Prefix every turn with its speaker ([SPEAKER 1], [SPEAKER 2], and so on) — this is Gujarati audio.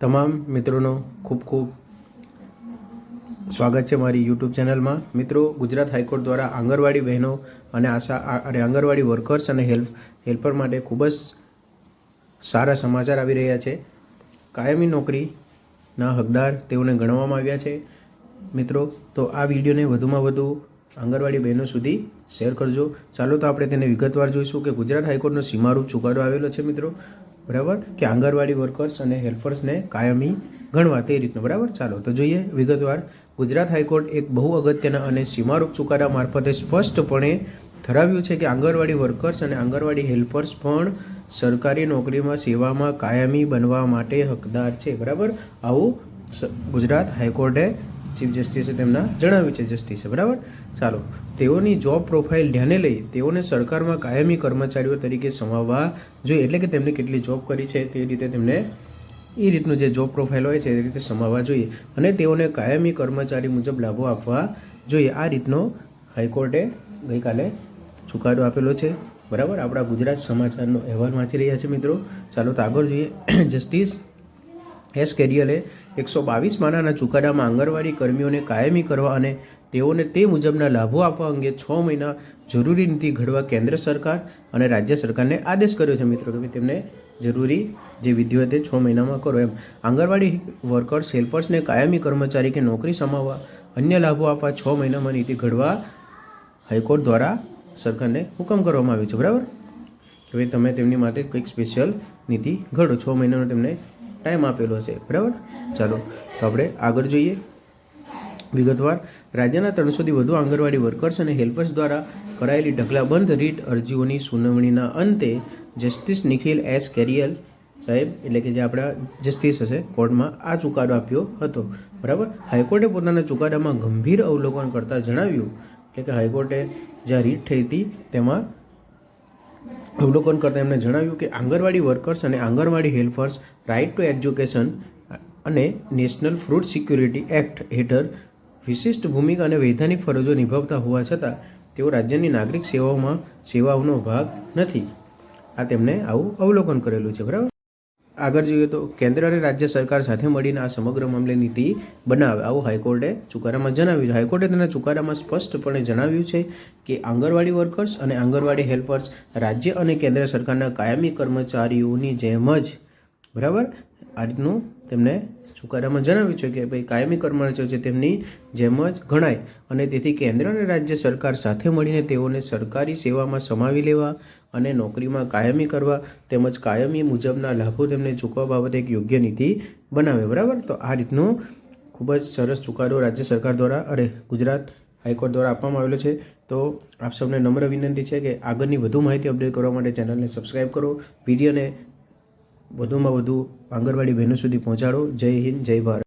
[SPEAKER 1] તમામ મિત્રોનો ખૂબ ખૂબ સ્વાગત છે મારી યુટ્યુબ ચેનલમાં. મિત્રો, ગુજરાત હાઈકોર્ટ દ્વારા આંગણવાડી બહેનો અને આશા અને આંગણવાડી વર્કર્સ અને હેલ્પ, હેલ્પર માટે ખૂબ જ સારા સમાચાર આવી રહ્યા છે. કાયમી નોકરીના હકદાર તેઓને ગણવામાં આવ્યા છે. મિત્રો, તો આ વિડીયોને વધુમાં વધુ આંગણવાડી બહેનો સુધી શેર કરજો. ચાલો તો આપણે તેને વિગતવાર જોઈશું કે ગુજરાત હાઈકોર્ટનો સીમારૂપ ચુકાદો આવેલો છે, મિત્રો. બરાબર? કે આંગણવાડી વર્કર્સ અને હેલ્પર્સને કાયમી ગણવા તે રીતનું, બરાબર? ચાલો, તો જોઈએ વિગતવાર. ગુજરાત હાઈકોર્ટ એક બહુ અગત્યના અને સીમારૂપ ચુકાદા મારફતે સ્પષ્ટપણે ઠરાવ્યું છે કે આંગણવાડી વર્કર્સ અને આંગણવાડી હેલ્પર્સ પણ સરકારી નોકરીમાં સેવામાં કાયમી બનવા માટે હકદાર છે, બરાબર? આવું ગુજરાત હાઈકોર્ટે ચીફ જસ્ટિસે તેમના જણાવ્યું છે જસ્ટિસે, બરાબર? ચાલો, તેઓની જોબ પ્રોફાઇલ ધ્યાને લઈ તેઓને સરકારમાં કાયમી કર્મચારીઓ તરીકે સમાવવા જોઈએ. એટલે કે તેમણે કેટલી જોબ કરી છે તે રીતે તેમને એ રીતનું જે જોબ પ્રોફાઇલ હોય છે એ રીતે સમાવવા જોઈએ અને તેઓને કાયમી કર્મચારી મુજબ લાભો આપવા જોઈએ. આ રીતનો હાઈકોર્ટે ગઈકાલે ચુકાદો આપેલો છે, બરાબર? આપણા ગુજરાત સમાચારનો અહેવાલ વાંચી રહ્યા છે મિત્રો. ચાલો તો આગળ જોઈએ. જસ્ટિસ એસ કેરિયલે એકસો બાવીસ માનાના ચુકાદામાં આંગણવાડી કર્મીઓને કાયમી કરવા અને તેઓને તે મુજબના લાભો આપવા અંગે છ મહિના જરૂરી નીતિ ઘડવા કેન્દ્ર સરકાર અને રાજ્ય સરકારને આદેશ કર્યો છે મિત્રો, કે તેમને જરૂરી જે વિધિઓ તે છ મહિનામાં કરો એમ. આંગણવાડી વર્કર્સ, હેલ્પર્સને કાયમી કર્મચારી કે નોકરી સમાવવા અન્ય લાભો આપવા છ મહિનામાં નીતિ ઘડવા હાઈકોર્ટ દ્વારા સરકારને હુકમ કરવામાં આવ્યો છે. બરાબર? હવે તમે તેમની માટે કંઈક સ્પેશિયલ નીતિ ઘડો. છ મહિનાનો તેમને ટાઈમ આપેલો છે, બરાબર? ચાલો, તો આપણે આગળ જોઈએ. વિગતવાર, રાજ્યના ત્રણસોથી વધુ આંગણવાડી વર્કર્સ અને હેલ્પર્સ દ્વારા કરાયેલી ઢગલાબંધ રીટ અરજીઓની સુનાવણીના અંતે જસ્ટિસ નિખિલ એસ કેરિયલ સાહેબ, એટલે કે જે આપણા જસ્ટિસ હશે, કોર્ટમાં આ ચુકાદો આપ્યો હતો, બરાબર? હાઈકોર્ટે પોતાના ચુકાદામાં ગંભીર અવલોકન કરતાં જણાવ્યું એટલે કે હાઈકોર્ટે જ્યાં રીટ થઈ હતી, તેમાં અવલોકન કરતાં એમણે જણાવ્યું કે આંગણવાડી વર્કર્સ અને anganwadi helpers right to education અને નેશનલ ફ્રૂટ સિક્યુરિટી એક્ટ હેઠળ વિશિષ્ટ ભૂમિકા અને વૈધાનિક ફરજો નિભાવતા હોવા છતાં તેઓ રાજ્યની નાગરિક સેવાઓમાં, સેવાઓનો ભાગ નથી. આ તેમણે આવું અવલોકન કરેલું છે. બરાબર? આગળ જોઈએ તો કેન્દ્ર અને રાજ્ય સરકાર સાથે મળીને આ સમગ્ર મામલે નીતિ બનાવે. આવું હાઈકોર્ટે ચુકારામાં જણાવ્યું છે. હાઈકોર્ટે તેના ચુકાદામાં સ્પષ્ટપણે જણાવ્યું છે કે આંગણવાડી વર્કર્સ અને આંગણવાડી હેલ્પર્સ રાજ્ય અને કેન્દ્ર સરકારના કાયમી કર્મચારીઓની જેમ જ, બરાબર? આ રીતનું તેમને ચુકાદામાં જણાવ્યું છે કે ભાઈ કાયમી કર્મચારીઓ છે તેમની જેમ જ ગણાય. અને તેથી કેન્દ્ર અને રાજ્ય સરકાર સાથે મળીને તેઓને સરકારી સેવામાં સમાવી લેવા અને નોકરીમાં કાયમી કરવા તેમજ કાયમી મુજબના લાભો તેમને ચૂકવવા બાબતે એક યોગ્ય નીતિ બનાવે. બરાબર? તો આ રીતનો ખૂબ જ સરસ ચુકાદો રાજ્ય સરકાર દ્વારા અરે ગુજરાત હાઈકોર્ટ દ્વારા આપવામાં આવેલો છે. તો આપ સૌને નમ્ર વિનંતી છે કે આગળની વધુ માહિતી અપડેટ કરવા માટે ચેનલને સબસ્ક્રાઈબ કરો, વિડીયોને વધુમાં વધુ આંગણવાડી બહેનો સુધી પહોંચાડો. જય હિન્દ જય ભારત.